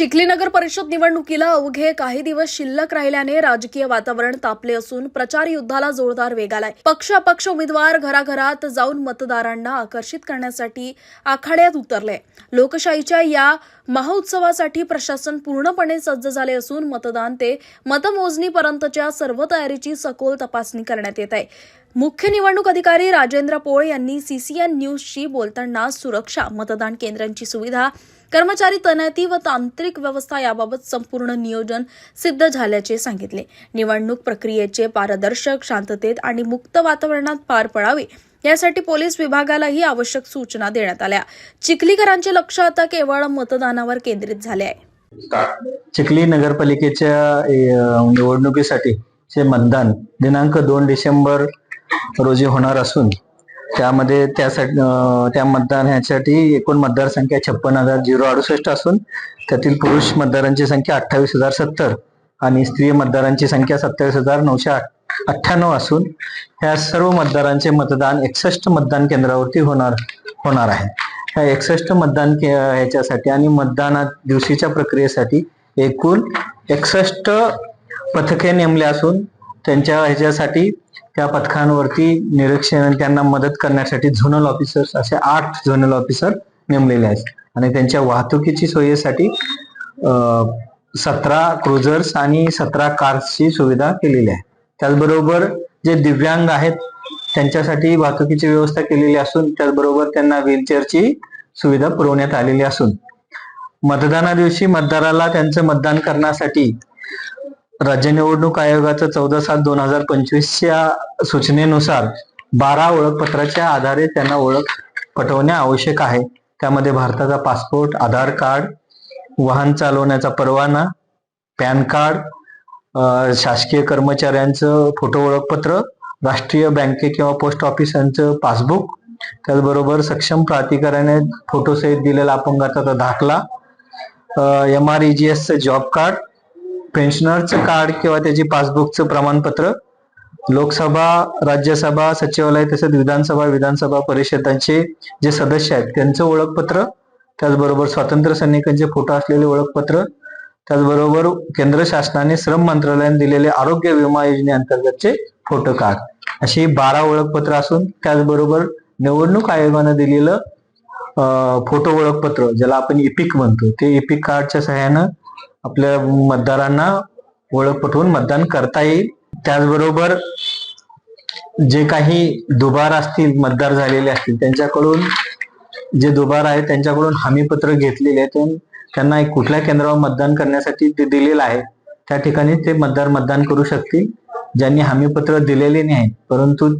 Chikhli नगर परिषद निवडणुकीला अवघे काही दिवस शिल्लक राहिल्याने राजकीय वातावरण तापले असून प्रचार युद्धाला जोरदार वेग आलाय. पक्ष अपक्ष उमेदवार घराघरात जाऊन मतदारांना आकर्षित करण्यासाठी आखाड्यात उतरले. लोकशाहीच्या या महोत्सवासाठी प्रशासन पूर्णपणे सज्ज झाले असून मतदान ते मतमोजणीपर्यंतच्या सर्व तयारीची सखोल तपासणी करण्यात येत आहे. मुख्य निवडणूक अधिकारी राजेंद्र पोळ यांनी सीसीएन न्यूजशी बोलताना सुरक्षा मतदान केंद्रांची सुविधा कर्मचारी तैनाती व तांत्रिक व्यवस्था याबाबत संपूर्ण नियोजन सिद्ध झाल्याचे सांगितले. निवडणूक प्रक्रियेचे पारदर्शक शांततेत आणि मुक्त वातावरणात पार पडावे यासाठी पोलीस विभागालाही आवश्यक सूचना देण्यात आल्या. चिखलीकरांचे लक्ष आता केवळ मतदानावर केंद्रित झाले आहे. चिखली नगरपालिकेच्या निवडणुकीसाठी चे मतदान दिनांक दोन डिसेंबर रोजी होणार असून त्यामध्ये त्यासाठी त्या मतदान ह्यासाठी एकूण मतदारसंख्या छप्पन हजार झिरो अडुसष्ट असून त्यातील पुरुष मतदारांची संख्या अठ्ठावीस हजार सत्तर आणि स्त्री मतदारांची संख्या सत्तावीस हजार नऊशे अठ्ठ्याण्णव असून ह्या सर्व मतदारांचे मतदान एकसष्ट मतदान केंद्रावरती होणार होणार आहे. ह्या एकसष्ट मतदान के ह्याच्यासाठी आणि मतदाना दिवशीच्या प्रक्रियेसाठी एकूण एकसष्ट पथके नेमले असून त्यांच्या ह्याच्यासाठी त्या पथकांवरती निरीक्षण त्यांना मदत करण्यासाठी झोनल ऑफिसर्स असे आठ झोनल ऑफिसर नेमलेले आहेत. आणि त्यांच्या वाहतुकीची सोयीसाठी सतरा क्रुझर्स आणि सतरा कार्सची सुविधा केलेली आहे. त्याचबरोबर जे दिव्यांग आहेत त्यांच्यासाठी वाहतुकीची व्यवस्था केलेली असून त्याचबरोबर त्यांना व्हीलचेअरची सुविधा पुरवण्यात आलेली असून. मतदाना दिवशी मतदाराला त्यांचं मतदान करण्यासाठी राज्य निवडणूक आयोगाचं चौदा सात दोन हजार पंचवीसच्या सूचनेनुसार बारा ओळखपत्राच्या आधारे त्यांना ओळख पटवणे आवश्यक आहे. त्यामध्ये भारताचा पासपोर्ट आधार कार्ड वाहन चालवण्याचा परवाना पॅन कार्ड शासकीय कर्मचाऱ्यांचं फोटो ओळखपत्र राष्ट्रीय बँके किंवा पोस्ट ऑफिसांचं पासबुक त्याचबरोबर सक्षम प्राधिकाऱ्याने फोटोसहित दिलेला अपंगाचा दाखला एम आर ई जी एसचं जॉब कार्ड पेन्शनरचं कार्ड किंवा त्याची पासबुकचं प्रमाणपत्र लोकसभा राज्यसभा सचिवालय तसेच विधानसभा विधानसभा परिषदांचे जे सदस्य आहेत त्यांचं ओळखपत्र त्याचबरोबर स्वातंत्र्य सैनिकांचे फोटो असलेले ओळखपत्र त्याचबरोबर केंद्र शासनाने श्रम मंत्रालयाने दिलेले आरोग्य विमा योजनेअंतर्गतचे फोटो कार्ड अशी बारा ओळखपत्र असून त्याचबरोबर निवडणूक आयोगानं दिलेलं फोटो ओळखपत्र ज्याला आपण इपिक म्हणतो. ते इपिक कार्डच्या सहाय्यानं आपल्या मतदारांना ओळख पटवून मतदान करता येईल. त्याचबरोबर जे काही दुबार असतील मतदार झालेले असतील त्यांच्याकडून जे दुबार आहेत त्यांच्याकडून हमीपत्र घेतलेले आहे त्यांना एक कुठल्या केंद्रावर मतदान करण्यासाठी ते दिलेलं आहे. त्या ठिकाणी ते मतदार मतदान करू शकतील. ज्यांनी हमीपत्र दिलेले नाही परंतु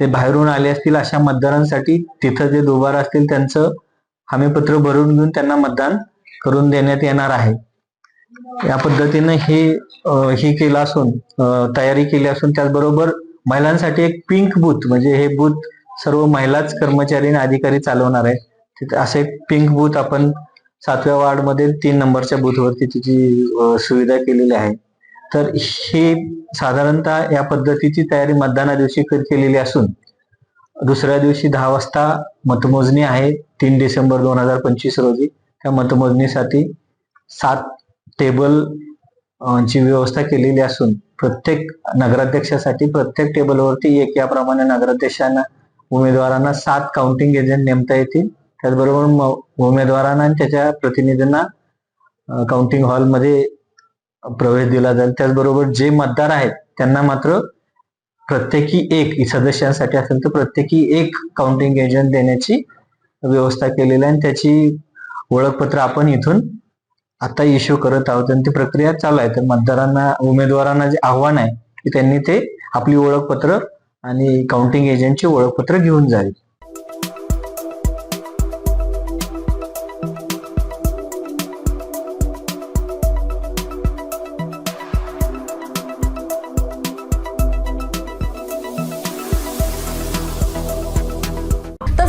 ते बाहेरून आले असतील अशा मतदारांसाठी तिथं जे दुबार असतील त्यांचं हमीपत्र भरून घेऊन त्यांना मतदान करून देण्यात येणार आहे. या पद्धतीनं हे हे केलं असून तयारी केली असून त्याचबरोबर महिलांसाठी एक पिंक बूथ म्हणजे हे बूथ सर्व महिलाच कर्मचारी आणि अधिकारी चालवणार आहेत. तिथे असे पिंक बूथ आपण सातव्या वार्डमध्ये तीन नंबरच्या बूथवरती तिची सुविधा केलेली आहे. तर हे साधारणतः या पद्धतीची तयारी मतदाना दिवशी केलेली असून दुसऱ्या दिवशी दहा वाजता मतमोजणी आहे तीन डिसेंबर दोन हजार पंचवीस रोजी. त्या मतमोजणीसाठी सात टेबल ची व्यवस्था केलेली असून प्रत्येक नगराध्यक्षासाठी प्रत्येक टेबलवरती एक याप्रमाणे नगराध्यक्षांना उमेदवारांना सात काउंटिंग एजंट नेमता येतील. त्याचबरोबर म- उमेदवारांना आणि त्याच्या प्रतिनिधींना काउंटिंग हॉलमध्ये प्रवेश दिला जाईल. त्याचबरोबर जे मतदार आहेत त्यांना मात्र प्रत्येकी एक सदस्यांसाठी असेल तर प्रत्येकी एक काउंटिंग एजंट देण्याची व्यवस्था केलेली आहे आणि त्याची ओळखपत्र आपण इथून आता इश्यू करत आहोत आणि ती प्रक्रिया चालू आहे. तर मतदारांना उमेदवारांना जे आव्हान आहे की त्यांनी ते आपली ओळखपत्र आणि काउंटिंग एजंटची ओळखपत्र घेऊन जाईल